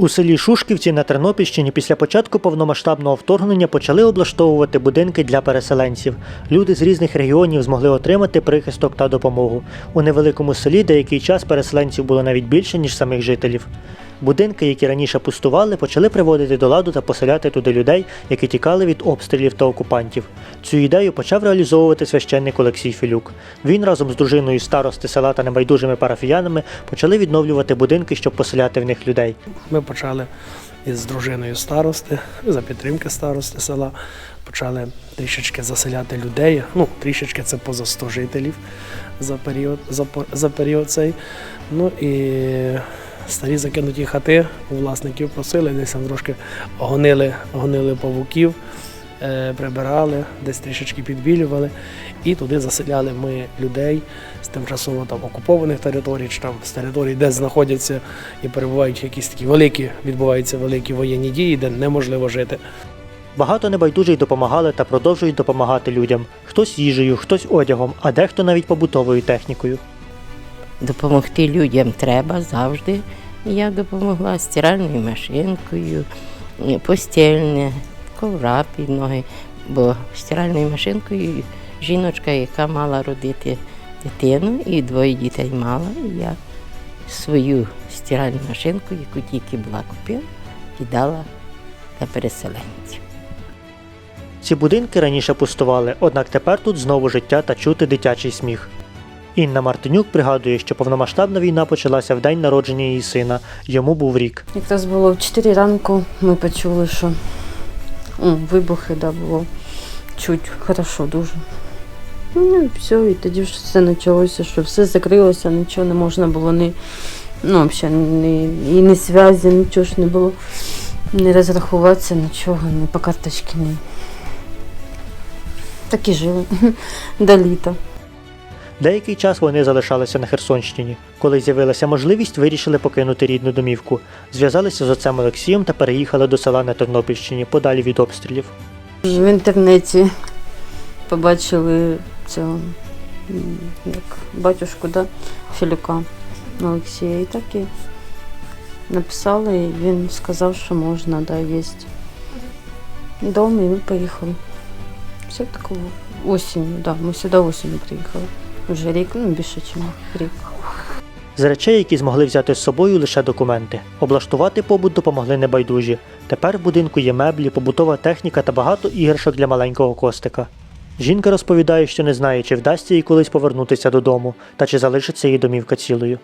У селі Шушківці на Тернопільщині після початку повномасштабного вторгнення почали облаштовувати будинки для переселенців. Люди з різних регіонів змогли отримати прихисток та допомогу. У невеликому селі деякий час переселенців було навіть більше, ніж самих жителів. Будинки, які раніше пустували, почали приводити до ладу та поселяти туди людей, які тікали від обстрілів та окупантів. Цю ідею почав реалізовувати священник Олексій Філюк. Він разом з дружиною старости села та небайдужими парафіянами почали відновлювати будинки, щоб поселяти в них людей. Ми почали із дружиною старости, за підтримки старости села, почали трішечки заселяти людей. Ну, трішечки це поза 100 жителів за період, за, за період цей. Ну і старі закинуті хати у власників просили, десь там трошки гонили, гонили павуків, е, прибирали, десь трішечки підбілювали. І туди заселяли ми людей з тимчасово там окупованих територій, чи там з територій, де знаходяться і перебувають якісь такі великі, відбуваються великі воєнні дії, де неможливо жити. Багато небайдужих допомагали та продовжують допомагати людям. Хтось їжею, хтось одягом, а дехто навіть побутовою технікою. Допомогти людям треба завжди. Я допомогла стиральною машинкою, постільне, ковра під ноги. Бо стиральною машинкою жіночка, яка мала родити дитину, і двоє дітей мала. І я свою стиральну машинку, яку тільки була купила, віддала для переселенців. Ці будинки раніше пустували, однак тепер тут знову життя та чути дитячий сміх. Інна Мартинюк пригадує, що повномасштабна війна почалася в день народження її сина. Йому був рік. Якраз було в 4 ранку, ми почули, що м, вибухи да, було чуть хорошо дуже. Ну і все, і тоді ж все почалося, що все закрилося, нічого не можна було ні, ну, взагалі, ні, і ні зв'язі, нічого ж не було. Не розрахуватися, нічого, ні по карточці, ні. Так і жили до літа. Деякий час вони залишалися на Херсонщині. Коли з'явилася можливість, вирішили покинути рідну домівку. Зв'язалися з отцем Олексієм та переїхали до села на Тернопільщині, подалі від обстрілів. В інтернеті побачили цього як батюшку, да? Філюка Олексія. І так і написали, і він сказав, що можна, да, є дом, і ми поїхали. Все такого осінню, да, ми сюди осінню приїхали. Вже рік, ну більше, ніж рік. З речей, які змогли взяти з собою лише документи. Облаштувати побут допомогли небайдужі. Тепер в будинку є меблі, побутова техніка та багато іграшок для маленького костика. Жінка розповідає, що не знає, чи вдасться їй колись повернутися додому та чи залишиться її домівка цілою.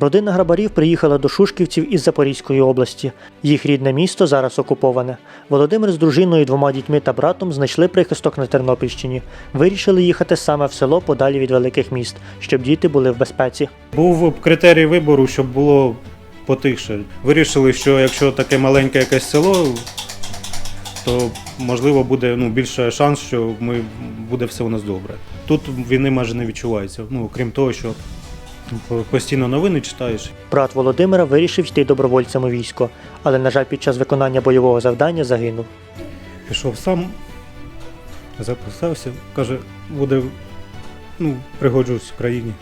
Родина грабарів приїхала до Шушківців із Запорізької області. Їх рідне місто зараз окуповане. Володимир з дружиною, двома дітьми та братом знайшли прихисток на Тернопільщині. Вирішили їхати саме в село подалі від великих міст, щоб діти були в безпеці. Був критерій вибору, щоб було потихше. Вирішили, що якщо таке маленьке якесь село, то можливо буде ну, більше шанс, що ми, буде все у нас добре. Тут війни майже не відчувається. Ну, крім того, що постійно новини читаєш. Брат Володимира вирішив йти добровольцем у військо, але, на жаль, під час виконання бойового завдання загинув. Пішов сам, записався, каже, буде, ну, пригоджусь в країні.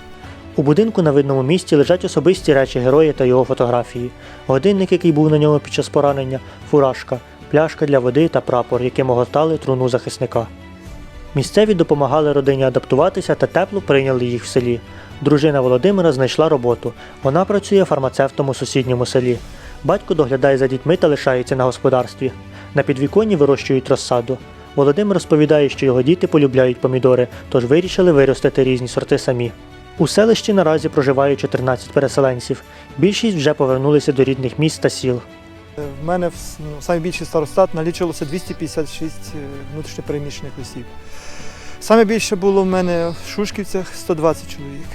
У будинку на видному місці лежать особисті речі героя та його фотографії, годинник, який був на ньому під час поранення, фуражка, пляшка для води та прапор, яким огортали труну захисника. Місцеві допомагали родині адаптуватися та тепло прийняли їх в селі. Дружина Володимира знайшла роботу. Вона працює фармацевтом у сусідньому селі. Батько доглядає за дітьми та лишається на господарстві. На підвіконні вирощують розсаду. Володимир розповідає, що його діти полюбляють помідори, тож вирішили виростити різні сорти самі. У селищі наразі проживає 14 переселенців. Більшість вже повернулися до рідних міст та сіл. В мене ну, найбільший старостат налічувалося 256 е, внутрішньопереміщених осіб. Саме більше було в мене в Шушківцях 120 чоловік.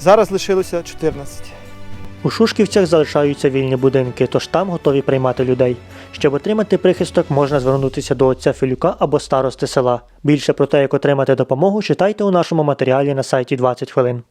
Зараз лишилося 14. У Шушківцях залишаються вільні будинки, тож там готові приймати людей. Щоб отримати прихисток, можна звернутися до отця Філюка або старости села. Більше про те, як отримати допомогу, читайте у нашому матеріалі на сайті 20 хвилин.